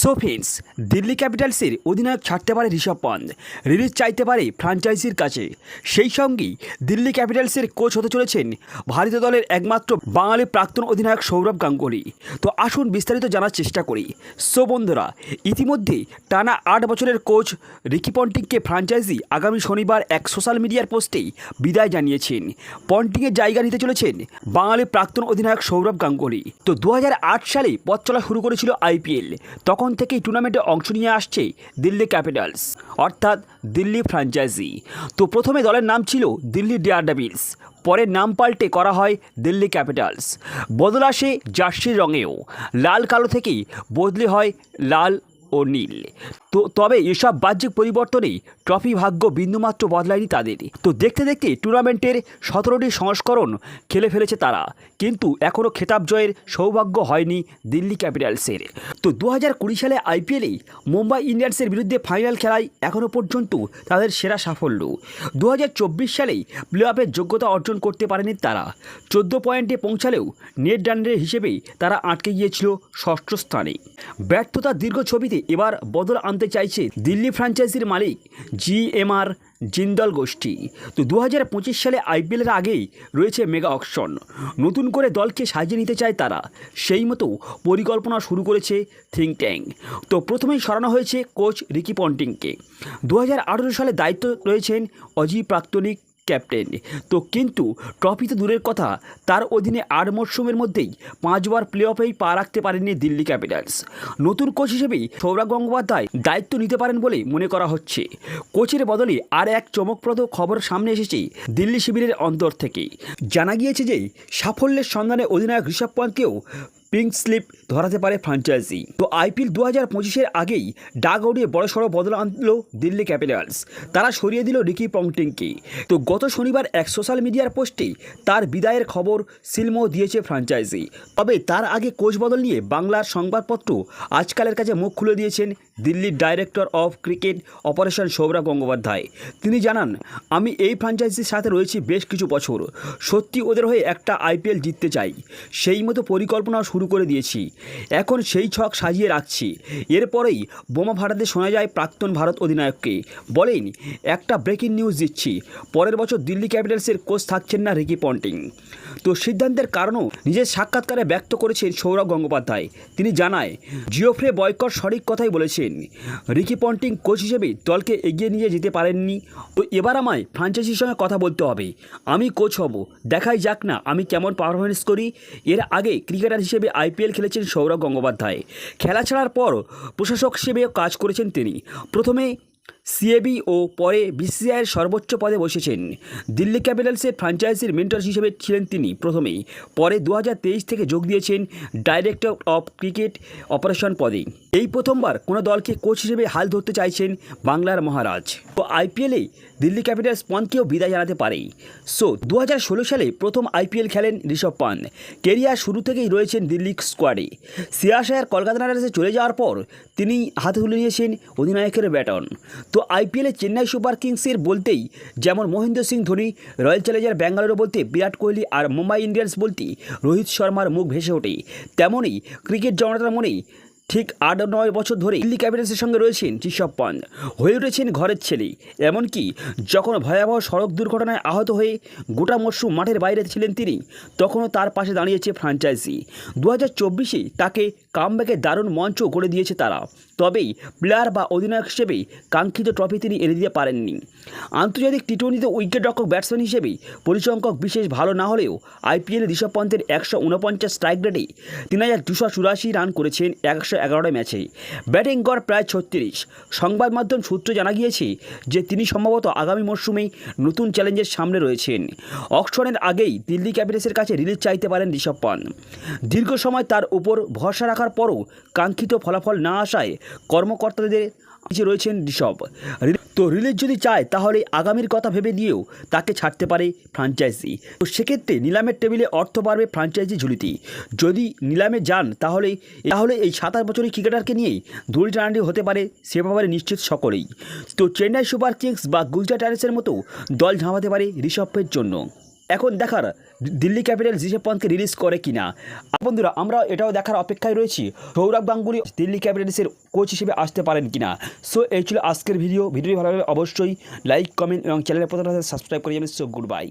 So friends Delhi ক্যাপিটালসের অধিনায়ক ছাড়তে পারে ঋষভ পন্থ। রিলিজ চাইতে পারে ফ্রাঞ্চাইজির কাছে। সেই সঙ্গেই দিল্লি ক্যাপিটালসের কোচ হতে চলেছেন ভারতীয় দলের একমাত্র বাঙালি প্রাক্তন অধিনায়ক সৌরভ গাঙ্গুলি। তো আসুন বিস্তারিত জানার চেষ্টা করি। সো বন্ধুরা, ইতিমধ্যে টানা আট বছরের কোচ রিকি পন্টিংকে ফ্রাঞ্চাইজি আগামী শনিবার এক সোশ্যাল মিডিয়ার পোস্টেই বিদায় জানিয়েছেন। পন্টিংয়ের জায়গা নিতে চলেছেন বাঙালি প্রাক্তন অধিনায়ক সৌরভ গাঙ্গুলি। তো দু হাজার আট সালে পথ চলা শুরু করেছিল আইপিএল। তখন থেকেই টুর্নামেন্টে অংশ নিয়ে আসছে দিল্লি ক্যাপিটালস, অর্থাৎ দিল্লি ফ্র্যাঞ্চাইজি তো প্রথমে দলের নাম ছিল দিল্লি ডেয়ার ডেভিলস পরে নাম পাল্টে করা হয় দিল্লি ক্যাপিটালস। বদল আসে জার্সির রঙেও, লাল কালো থেকেই বদলি হয় লাল ও নীল। তো তবে এসব বাহ্যিক পরিবর্তনেই ট্রফি ভাগ্য বিন্দুমাত্র বদলায়নি তাদের। তো দেখতে দেখতে টুর্নামেন্টের সতেরোটি সংস্করণ খেলে ফেলেছে তারা। কিন্তু এখনও খেতাব জয়ের সৌভাগ্য হয়নি দিল্লি ক্যাপিটালসের। তো দু হাজার কুড়ি সালে আইপিএলেই মুম্বাই ইন্ডিয়ান্সের বিরুদ্ধে ফাইনাল খেলায় এখনও পর্যন্ত তাদের সেরা সাফল্য। দু হাজার চব্বিশ সালেই প্লে অফের যোগ্যতা অর্জন করতে পারেনি তারা। চোদ্দ পয়েন্টে পৌঁছালেও নেট রানের হিসেবেই তারা আটকে গিয়েছিল ষষ্ঠ স্থানে। ব্যর্থতার দীর্ঘ ছবিতে এবার বদল আনতে চাইছে দিল্লি ফ্র্যাঞ্চাইজির মালিক জি এম আর জিন্দল গোষ্ঠী। তো দু হাজার পঁচিশ সালে আইপিএলের আগেই রয়েছে মেগা অকশন। নতুন করে দলকে সাজিয়ে নিতে চায় তারা। সেই মতো পরিকল্পনা শুরু করেছে থিঙ্ক ট্যাঙ্ক তো প্রথমেই সরানো হয়েছে কোচ রিকি পন্টিংকে। দু হাজার আঠেরো সালে দায়িত্ব রয়েছেন অজি প্রাক্তনিক ক্যাপ্টেন তো কিন্তু ট্রফি তো দূরের কথা, তার অধীনে আট মরশুমের মধ্যেই পাঁচবার প্লে অফেই পা রাখতে পারেননি দিল্লি ক্যাপিটালস। নতুন কোচ হিসেবেই সৌরভ গঙ্গোপাধ্যায় দায়িত্ব নিতে পারেন বলে মনে করা হচ্ছে। কোচের বদলে আর এক চমকপ্রদ খবর সামনে এসেছে দিল্লি শিবিরের অন্তর থেকে জানা গিয়েছে যে সাফল্যের সন্ধানে অধিনায়ক ঋষভ পন্থকেও পিঙ্ক স্লিপ ধরাতে পারে ফ্র্যাঞ্চাইজি তো আইপিএল দু হাজার পঁচিশের আগেই ডাক আউটে বড় সড়ো বদল আনলো দিল্লি ক্যাপিটালস। তারা সরিয়ে দিল রিকি পংটিংকে। তো গত শনিবার এক সোশ্যাল মিডিয়ার পোস্টে তার বিদায়ের খবর সিলমো দিয়েছে ফ্রাঞ্চাইজি। তবে তার আগে কোচ বদল নিয়ে বাংলার সংবাদপত্র আজকালের কাছে মুখ খুলে দিয়েছেন দিল্লির director of cricket operation Sourav Gangopadhyay. তিনি জানান, আমি এই ফ্রাঞ্চাইজির সাথে রয়েছি বেশ কিছু বছর। সত্যি ওদের হয়ে একটা আইপিএল জিততে চাই। সেই মতো পরিকল্পনা শুরু করে দিয়েছি। এখন সেই ছক সাজিয়ে রাখছি। এরপরেই বোমা ফাটাতে শোনা যায় প্রাক্তন ভারত অধিনায়ককে। বলেন, একটা ব্রেকিং নিউজ দিচ্ছি। পরের বছর দিল্লি ক্যাপিটালসের কোচ থাকছেন না রিকি পন্টিং। তো সিদ্ধান্তের কারণও নিজের সাক্ষাৎকারে ব্যক্ত করেছেন সৌরভ গঙ্গোপাধ্যায়। তিনি জানায়, জিওফ্রে বয়কর সঠিক কথাই বলেছেন। রিকি পন্টিং কোচ হিসেবে দলকে এগিয়ে নিয়ে যেতে পারেননি। তো এবার আমায় ফ্রাঞ্চাইজির সঙ্গে কথা বলতে হবে। আমি কোচ হব। দেখাই যাক না আমি কেমন পারফরমেন্স করি। এর আগে ক্রিকেটার হিসেবে আইপিএল খেলেছেন সৌরভ গঙ্গোপাধ্যায়। খেলা ছাড়ার পর প্রশাসক হিসেবেও কাজ করেছেন তিনি। প্রথমে সিএবি ও পরে বিসিসিআইয়ের সর্বোচ্চ পদে বসেছেন। দিল্লি ক্যাপিটালসের ফ্র্যাঞ্চাইজির মেন্টর হিসেবে ছিলেন তিনি প্রথমেই। পরে দু হাজার তেইশ থেকে যোগ দিয়েছেন ডাইরেক্টর অফ ক্রিকেট অপারেশন পদে। এই প্রথমবার কোনো দলকে কোচ হিসেবে হাল ধরতে চাইছেন বাংলার মহারাজ। তো আইপিএলে দিল্লি ক্যাপিটালস পন্থকেও বিদায় জানাতে পারে। সো দু হাজার ষোলো সালে প্রথম আইপিএল খেলেন ঋষভ পান্ত কেরিয়ার শুরু থেকেই রয়েছেন দিল্লি স্কোয়াডে। সিয়াশায়ার কলকাতা নাইট চলে যাওয়ার পর তিনি হাতে তুলে নিয়েছেন অধিনায়কের ব্যাটন। তো আইপিএলে চেন্নাই সুপার কিংসের বলতেই, যেমন মহেন্দ্র সিং ধোনি, রয়্যাল চ্যালেঞ্জার ব্যাঙ্গালোর বলতে বিরাট কোহলি আর মুম্বাই ইন্ডিয়ান্স বলতে রোহিত শর্মার মুখ ভেসে ওঠে। তেমনই ক্রিকেট জনতার মনেই ঠিক আট নয় বছর ধরে দিল্লি ক্যাপিটালসের সঙ্গে রয়েছেন ঋষভ পন্থ। হয়ে উঠেছেন ঘরের ছেলে। এমনকি যখন ভয়াবহ সড়ক দুর্ঘটনায় আহত হয়ে গোটা মরশুম মাঠের বাইরে ছিলেন তিনি, তখনও তার পাশে দাঁড়িয়েছে ফ্র্যাঞ্চাইজি দু হাজার চব্বিশে তাকে কামব্যাকের দারুণ মঞ্চ করে দিয়েছে তারা। তবেই প্লেয়ার বা অধিনায়ক হিসেবে কাঙ্ক্ষিত ট্রফি তিনি এনে দিতে পারেননি। আন্তর্জাতিক টি টোয়েন্টিতে উইকেট রক্ষক ব্যাটসম্যান হিসেবে পরিসংখ্যক বিশেষ ভালো না হলেও আইপিএলে ঋষভ পন্থের একশো উনপঞ্চাশ স্ট্রাইক রেটে তিন হাজার দুশো চুরাশি রান করেছেন, একশো এগারোটা ম্যাচেই। ব্যাটিং গড় প্রায় ছত্রিশ। সংবাদ মাধ্যম সূত্র জানা গিয়েছে যে, তিনি সম্ভবত আগামী মরশুমেই নতুন চ্যালেঞ্জের সামনে রয়েছেন। অকশনের আগেই দিল্লি ক্যাপিটালসের কাছে রিলিজ চাইতে পারেন ঋষভ পান দীর্ঘ সময় তার উপর ভরসা রাখার পরও কাঙ্ক্ষিত ফলাফল না আসায় কর্মকর্তাদের রয়েছেন ঋষভ। তো রিলিজ যদি চায়, তাহলে আগামীর কথা ভেবে নিয়েও তাকে ছাড়তে পারে ফ্রাঞ্চাইজি। তো সেক্ষেত্রে নিলামের টেবিলে অর্থ পারবে ফ্রাঞ্চাইজি ঝুলিতে যদি নিলামে যান, তাহলে তাহলে এই সাতাশ বছরের ক্রিকেটারকে নিয়েই দুল টানাটি হতে পারে সে ব্যাপারে নিশ্চিত সকলেই। তো চেন্নাই সুপার কিংস বা গুজরাট টাইটান্সের মতো দল ঝামাতে পারে ঋষভের জন্য। এখন দেখার দিল্লি ক্যাপিটাল ঋষভ পন্থকে রিলিজ করে কিনা। বন্ধুরা, আমরা এটাও দেখার অপেক্ষায় রয়েছি, সৌরভ গাঙ্গুলি দিল্লি ক্যাপিটালসের কোচ হিসেবে আসতে পারেন কিনা। সো এই ছিল আজকের ভিডিও ভিডিওটি ভালো অবশ্যই লাইক কমেন্ট এবং চ্যানেলের প্রথম সাবস্ক্রাইব করে যাবেন সো গুড বাই